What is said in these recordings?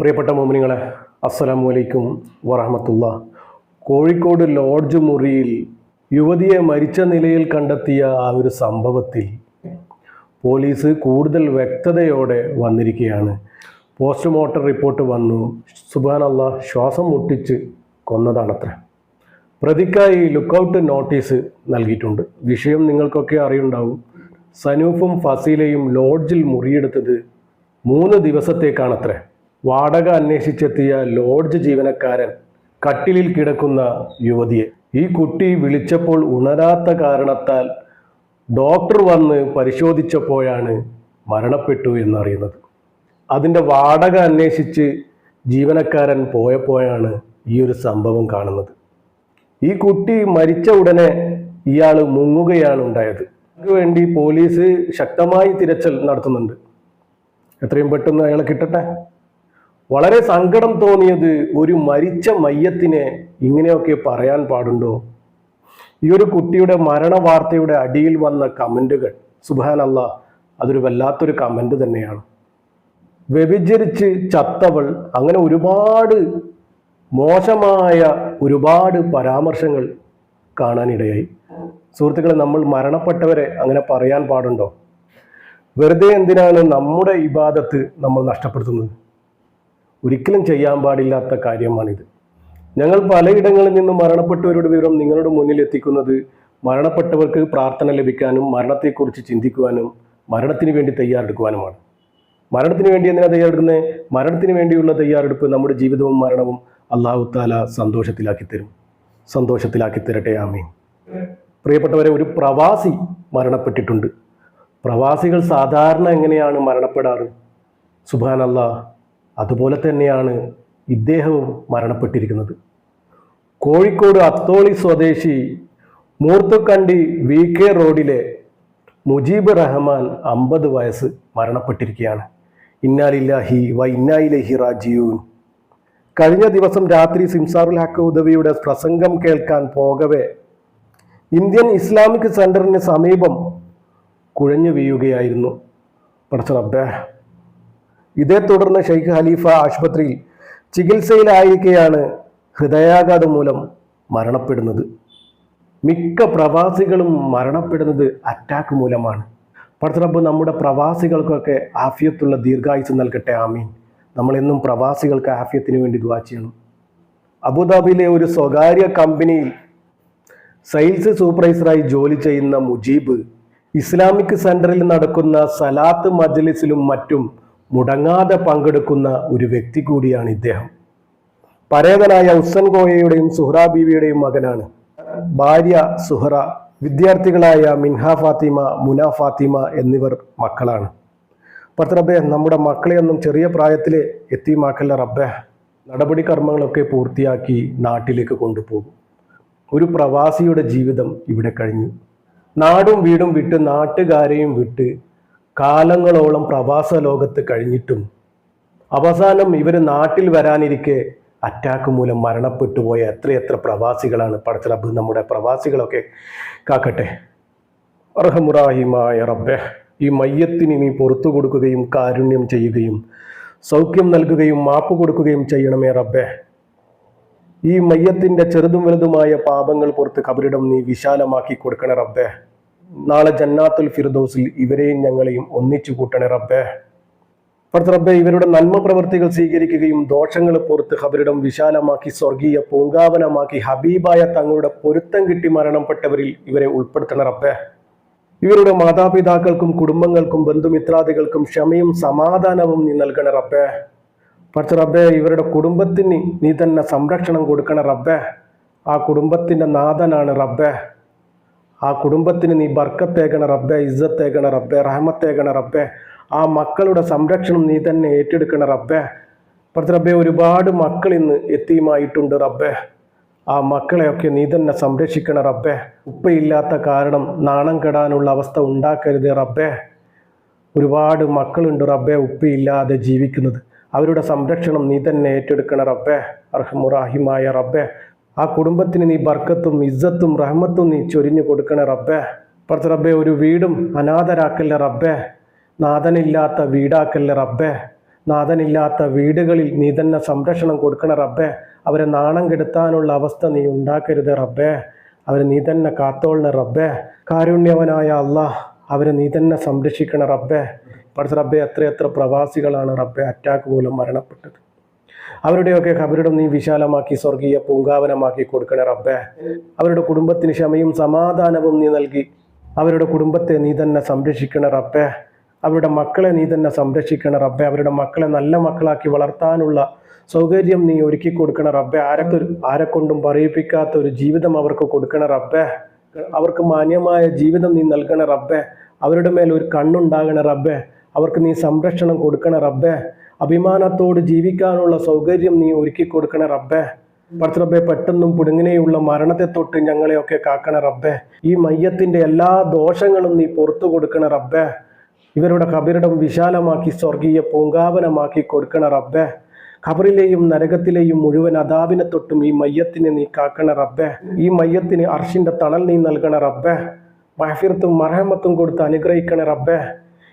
പ്രിയപ്പെട്ട മോമിനിങ്ങളെ അസ്സലാമു അലൈക്കും വറഹമത്തുള്ള. കോഴിക്കോട് ലോഡ്ജ് മുറിയിൽ യുവതിയെ മരിച്ച നിലയിൽ കണ്ടെത്തിയ ആ ഒരു സംഭവത്തിൽ പോലീസ് കൂടുതൽ വ്യക്തതയോടെ വന്നിരിക്കുകയാണ്. പോസ്റ്റ്മോർട്ടം റിപ്പോർട്ട് വന്നു. സുബാനല്ല ശ്വാസം മുട്ടിച്ച് കൊന്നതാണത്ര. പ്രതിക്കായി ലുക്കൗട്ട് നോട്ടീസ് നൽകിയിട്ടുണ്ട്. വിഷയം നിങ്ങൾക്കൊക്കെ അറിയുണ്ടാവും. സനൂഫും ഫസീലയും ലോഡ്ജിൽ മുറിയെടുത്തത് മൂന്ന് ദിവസത്തേക്കാണത്രേ. വാടക അന്വേഷിച്ചെത്തിയ ലോഡ്ജ് ജീവനക്കാരൻ കട്ടിലിൽ കിടക്കുന്ന യുവതിയെ. ഈ കുട്ടി വിളിച്ചപ്പോൾ ഉണരാത്ത കാരണത്താൽ ഡോക്ടർ വന്ന് പരിശോധിച്ചപ്പോഴാണ് മരണപ്പെട്ടു എന്നറിയുന്നത്. അതിന്റെ വാടക അന്വേഷിച്ച് ജീവനക്കാരൻ പോയപ്പോഴാണ് ഈ ഒരു സംഭവം കാണുന്നത്. ഈ കുട്ടി മരിച്ച ഉടനെ ഇയാൾ മുങ്ങുകയാണ് ഉണ്ടായത്. അതിനുവേണ്ടി പോലീസ് ശക്തമായി തിരച്ചിൽ നടത്തുന്നുണ്ട്. എത്രയും പെട്ടെന്ന് അയാളെ കിട്ടട്ടെ? വളരെ സങ്കടം തോന്നിയത് ഒരു മരിച്ച മയ്യത്തിനെ ഇങ്ങനെയൊക്കെ പറയാൻ പാടുണ്ടോ? ഈ ഒരു കുട്ടിയുടെ മരണ വാർത്തയുടെ അടിയിൽ വന്ന കമന്റുകൾ സുബാനല്ല അതൊരു വല്ലാത്തൊരു കമന്റ് തന്നെയാണ്. വ്യഭിചരിച്ച് ചത്തവൾ അങ്ങനെ ഒരുപാട് മോശമായ ഒരുപാട് പരാമർശങ്ങൾ കാണാനിടയായി. സുഹൃത്തുക്കളെ നമ്മൾ മരണപ്പെട്ടവരെ അങ്ങനെ പറയാൻ പാടുണ്ടോ? വെറുതെ എന്തിനാണ് നമ്മുടെ ഇബാദത്ത് നമ്മൾ നഷ്ടപ്പെടുത്തുന്നത്? ഒരിക്കലും ചെയ്യാൻ പാടില്ലാത്ത കാര്യമാണിത്. ഞങ്ങൾ പലയിടങ്ങളിൽ നിന്ന് മരണപ്പെട്ടവരുടെ വിവരം നിങ്ങളുടെ മുന്നിൽ എത്തിക്കുന്നത് മരണപ്പെട്ടവർക്ക് പ്രാർത്ഥന ലഭിക്കാനും മരണത്തെക്കുറിച്ച് ചിന്തിക്കുവാനും മരണത്തിന് വേണ്ടി തയ്യാറെടുക്കുവാനുമാണ്. മരണത്തിന് വേണ്ടി എന്തിനാണ് തയ്യാറെടുക്കുന്നത്? മരണത്തിന് വേണ്ടിയുള്ള തയ്യാറെടുപ്പ് നമ്മുടെ ജീവിതവും മരണവും അള്ളാഹു താല സന്തോഷത്തിലാക്കി തരും. സന്തോഷത്തിലാക്കി തരട്ടെ. ആമീൻ. പ്രിയപ്പെട്ടവരെ ഒരു പ്രവാസി മരണപ്പെട്ടിട്ടുണ്ട്. പ്രവാസികൾ സാധാരണ എങ്ങനെയാണ് മരണപ്പെടാറ്? സുബാനല്ല അതുപോലെ തന്നെയാണ് ഇദ്ദേഹവും മരണപ്പെട്ടിരിക്കുന്നത്. കോഴിക്കോട് അത്തോളി സ്വദേശി മൂർത്തുക്കണ്ടി വി കെ റോഡിലെ മുജീബ് റഹ്മാൻ അമ്പത് വയസ്സ് മരണപ്പെട്ടിരിക്കുകയാണ്. ഇന്നാലില്ലാഹി വ ഇന്നായിലഹി റാജിയൂൻ കഴിഞ്ഞ ദിവസം രാത്രി സിംസാറുൽ ഹക്ക് ഉദവിയുടെ പ്രസംഗം കേൾക്കാൻ പോകവേ ഇന്ത്യൻ ഇസ്ലാമിക് സെന്ററിന് സമീപം കുഴഞ്ഞു വീഴുകയായിരുന്നു. പഠിച്ച റബ്ബേ ഇതേ തുടർന്ന് ഷെയ്ഖ് ഖലീഫ ആശുപത്രിയിൽ ചികിത്സയിലായിരിക്കെയാണ് ഹൃദയാഘാതം മൂലം മരണപ്പെടുന്നത്. മിക്ക പ്രവാസികളും മരണപ്പെടുന്നത് അറ്റാക്ക് മൂലമാണ്. പടത്തറബ് നമ്മുടെ പ്രവാസികൾക്കൊക്കെ ആഫിയത്തുള്ള ദീർഘായുസ് നൽകട്ടെ ആമീൻ. നമ്മളെന്നും പ്രവാസികൾക്ക് ആഫിയത്തിന് വേണ്ടി ദുവാ ചെയ്യണം. അബുദാബിയിലെ ഒരു സ്വകാര്യ കമ്പനിയിൽ സെയിൽസ് സൂപ്പർവൈസറായി ജോലി ചെയ്യുന്ന മുജീബ് ഇസ്ലാമിക് സെന്ററിൽ നടക്കുന്ന സലാത്ത് മജ്ലിസിലും മറ്റും മുടങ്ങാതെ പങ്കെടുക്കുന്ന ഒരു വ്യക്തി കൂടിയാണ് ഇദ്ദേഹം. പരേതനായ ഉസ്സൻ ഗോയയുടെയും സുഹ്റ ബീവിയുടെയും മകനാണ്. ഭാര്യ സുഹ്റ വിദ്യാർത്ഥികളായ മിൻഹ ഫാത്തിമ മുന ഫാത്തിമ എന്നിവർ മക്കളാണ്. പത്രബേ നമ്മുടെ മക്കളെയൊന്നും ചെറിയ പ്രായത്തിൽ എത്തിമാക്കല്ല റബ്ബേ. നടപടി കർമ്മങ്ങളൊക്കെ പൂർത്തിയാക്കി നാട്ടിലേക്ക് കൊണ്ടുപോകും. ഒരു പ്രവാസിയുടെ ജീവിതം ഇവിടെ കഴിഞ്ഞു. നാടും വീടും വിട്ട് നാട്ടുകാരെയും വിട്ട് കാലങ്ങളോളം പ്രവാസ ലോകത്ത് കഴിഞ്ഞിട്ടും അവസാനം ഇവർ നാട്ടിൽ വരാനിരിക്കെ അറ്റാക്ക് മൂലം മരണപ്പെട്ടു പോയ എത്രയെത്ര പ്രവാസികളാണ്? പടച്ചറബ് നമ്മുടെ പ്രവാസികളൊക്കെ കാക്കട്ടെ. അർഹമുറാഹിമായ റബ്ബെ ഈ മയ്യത്തിന് നീ പുറത്തു കൊടുക്കുകയും കാരുണ്യം ചെയ്യുകയും സൗഖ്യം നൽകുകയും മാപ്പ് കൊടുക്കുകയും ചെയ്യണമേ റബ്ബെ. ഈ മയ്യത്തിന്റെ ചെറുതും വലുതുമായ പാപങ്ങൾ പുറത്ത് കബരിടം നീ വിശാലമാക്കി കൊടുക്കണേ റബ്ബേ. നാളെ ജന്നാത്തുൽ ഫിർദൗസിൽ ഇവരെയും ഞങ്ങളെയും ഒന്നിച്ചു കൂട്ടണേ റബ്ബേ. അടുത്ത റബ്ബെ ഇവരുടെ നന്മ പ്രവൃത്തികൾ സ്വീകരിക്കുകയും ദോഷങ്ങൾ പുറത്ത് ഹബരിടം വിശാലമാക്കി സ്വർഗീയ പൂങ്കാവനമാക്കി ഹബീബായ തങ്ങളുടെ പൊരുത്തം കിട്ടി മരണപ്പെട്ടവരിൽ ഇവരെ ഉൾപ്പെടുത്തണ റബ്ബെ. ഇവരുടെ മാതാപിതാക്കൾക്കും കുടുംബങ്ങൾക്കും ബന്ധുമിത്രാദികൾക്കും ക്ഷമയും സമാധാനവും നീ നൽകണ റബ്ബെ. പക്ഷെ റബ്ബെ ഇവരുടെ കുടുംബത്തിന് നീ തന്നെ സംരക്ഷണം കൊടുക്കണ റബ്ബെ. ആ കുടുംബത്തിന്റെ നാഥനാണ് റബ്ബേ. ആ കുടുംബത്തിന് നീ ബർക്കത്തേക്കണ റബ്ബെ ഇസ്സത്തേക്കണ റബ്ബെ റഹമത്തേക്കണ റബ്ബെ. ആ മക്കളുടെ സംരക്ഷണം നീ തന്നെ ഏറ്റെടുക്കണ റബ്ബെ. പ്രതി റബ്ബെ ഒരുപാട് മക്കൾ ഇന്ന് എത്തിയുമായിട്ടുണ്ട് റബ്ബെ. ആ മക്കളെയൊക്കെ നീ തന്നെ സംരക്ഷിക്കണ റബ്ബെ. ഉപ്പയില്ലാത്ത കാരണം നാണം കെടാനുള്ള അവസ്ഥ ഉണ്ടാക്കരുത് റബ്ബെ. ഒരുപാട് മക്കളുണ്ട് റബ്ബെ ഉപ്പയില്ലാതെ ജീവിക്കുന്നത്. അവരുടെ സംരക്ഷണം നീ തന്നെ ഏറ്റെടുക്കണ റബ്ബെ. അർഹമുറാഹിമായ റബ്ബെ. ആ കുടുംബത്തിന് നീ ബർക്കത്തും ഇജ്ജത്തും റഹ്മത്തും നീ ചൊരിഞ്ഞു കൊടുക്കണേ റബ്ബേ. പുറത്ത് റബ്ബെ ഒരു വീടും അനാഥരാക്കല്ലേ റബ്ബേ. നാഥനില്ലാത്ത വീടാക്കല്ലേ റബ്ബേ. നാഥനില്ലാത്ത വീടുകളിൽ നീ തന്നെ സംരക്ഷണം കൊടുക്കണ റബ്ബേ. അവരെ നാണം കെടുത്താനുള്ള അവസ്ഥ നീ ഉണ്ടാക്കരുത് റബ്ബേ. അവരെ നീ തന്നെ കാത്തോളണ റബ്ബേ. കാരുണ്യവനായ അള്ളാഹ് അവരെ നീ തന്നെ സംരക്ഷിക്കണ റബ്ബേ. പഠിച്ച റബ്ബെ എത്രയെത്ര പ്രവാസികളാണ് റബ്ബെ അറ്റാക്ക് മൂലം മരണപ്പെട്ടത്. അവരുടെയൊക്കെ കബരിടം നീ വിശാലമാക്കി സ്വർഗീയ പൂങ്കാവനമാക്കി കൊടുക്കണേ റബ്ബേ. അവരുടെ കുടുംബത്തിന് ക്ഷമയും സമാധാനവും നീ നൽകി. അവരുടെ കുടുംബത്തെ നീ തന്നെ സംരക്ഷിക്കണ റബ്ബേ. അവരുടെ മക്കളെ നീ തന്നെ സംരക്ഷിക്കണ റബ്ബെ. അവരുടെ മക്കളെ നല്ല മക്കളാക്കി വളർത്താനുള്ള സൗകര്യം നീ ഒരുക്കി കൊടുക്കണ റബ്ബെ. ആരൊക്കെ ആരെക്കൊണ്ടും പറയിപ്പിക്കാത്ത ഒരു ജീവിതം അവർക്ക് കൊടുക്കണ റബ്ബെ. അവർക്ക് മാന്യമായ ജീവിതം നീ നൽകണ റബ്ബെ. അവരുടെ മേൽ ഒരു കണ്ണുണ്ടാകണ റബ്ബെ. അവർക്ക് നീ സംരക്ഷണം കൊടുക്കണ റബ്ബെ. അഭിമാനത്തോട് ജീവിക്കാനുള്ള സൗകര്യം നീ ഒരുക്കി കൊടുക്കണ റബ്ബെ. ഭർത്തറബ്ബെ പെട്ടെന്നും പുടുങ്ങിനെയുള്ള മരണത്തെ തൊട്ട് ഞങ്ങളെയൊക്കെ കാക്കണ റബ്ബെ. ഈ മയ്യത്തിന്റെ എല്ലാ ദോഷങ്ങളും നീ പുറത്തു കൊടുക്കണ റബ്ബെ. ഇവരുടെ കബിരിടം വിശാലമാക്കി സ്വർഗീയ പൂങ്കാവനമാക്കി കൊടുക്കണ റബ്ബെ. ഖബറിലെയും നരകത്തിലെയും മുഴുവൻ അതാവിനെ തൊട്ടും ഈ മയ്യത്തിനെ നീ കാക്കണ റബ്ബെ. ഈ മയ്യത്തിന് അർഷിന്റെ തണൽ നീ നൽകണ റബ്ബെ. മഹഫിറത്തും മറഹമത്തും കൊടുത്ത് അനുഗ്രഹിക്കണ റബ്ബെ.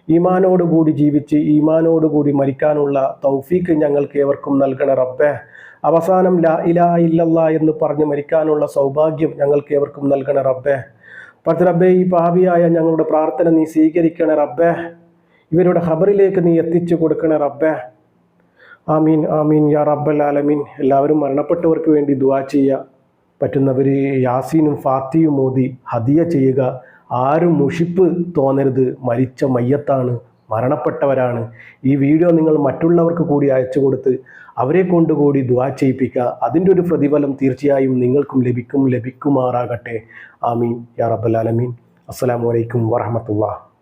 ഈമാനോടുകൂടി ജീവിച്ച് ഈമാനോടുകൂടി മരിക്കാനുള്ള തൗഫീക്ക് ഞങ്ങൾക്ക് ഏവർക്കും നൽകണ റബ്ബെ. അവസാനം ലാ ഇലാ ഇല്ലല്ല എന്ന് പറഞ്ഞ് മരിക്കാനുള്ള സൗഭാഗ്യം ഞങ്ങൾക്ക് ഏവർക്കും നൽകണ റബ്ബെ. പത്ത് റബ്ബെ ഈ പാപിയായ ഞങ്ങളുടെ പ്രാർത്ഥന നീ സ്വീകരിക്കണ റബ്ബേ. ഇവരുടെ ഖബറിലേക്ക് നീ എത്തിച്ചു കൊടുക്കണ റബ്ബേ. ആമീൻ ആമീൻ യാ റബ്ബൽ ആലമീൻ. എല്ലാവരും മരണപ്പെട്ടവർക്ക് വേണ്ടി ദുവാ ചെയ്യുക. പറ്റുന്നവർ യാസീനും ഫാത്തിയും മോദി ഹദിയ ചെയ്യുക. ആരും മുഷിപ്പ് തോന്നരുത്. മരിച്ച മയ്യത്താണ്. മരണപ്പെട്ടവരാണ്. ഈ വീഡിയോ നിങ്ങൾ മറ്റുള്ളവർക്ക് കൂടി അയച്ചു കൊടുത്ത് അവരെ കൊണ്ടുകൂടി ദുആ ചെയ്യിപ്പിക്കുക. അതിന്റെ ഒരു പ്രതിഫലം തീർച്ചയായും നിങ്ങൾക്കും ലഭിക്കും. ലഭിക്കുമാറാകട്ടെ. ആമീൻ. യാ ആലമീൻ. അസ്സലാമു അലൈക്കും വറഹമത്തുള്ള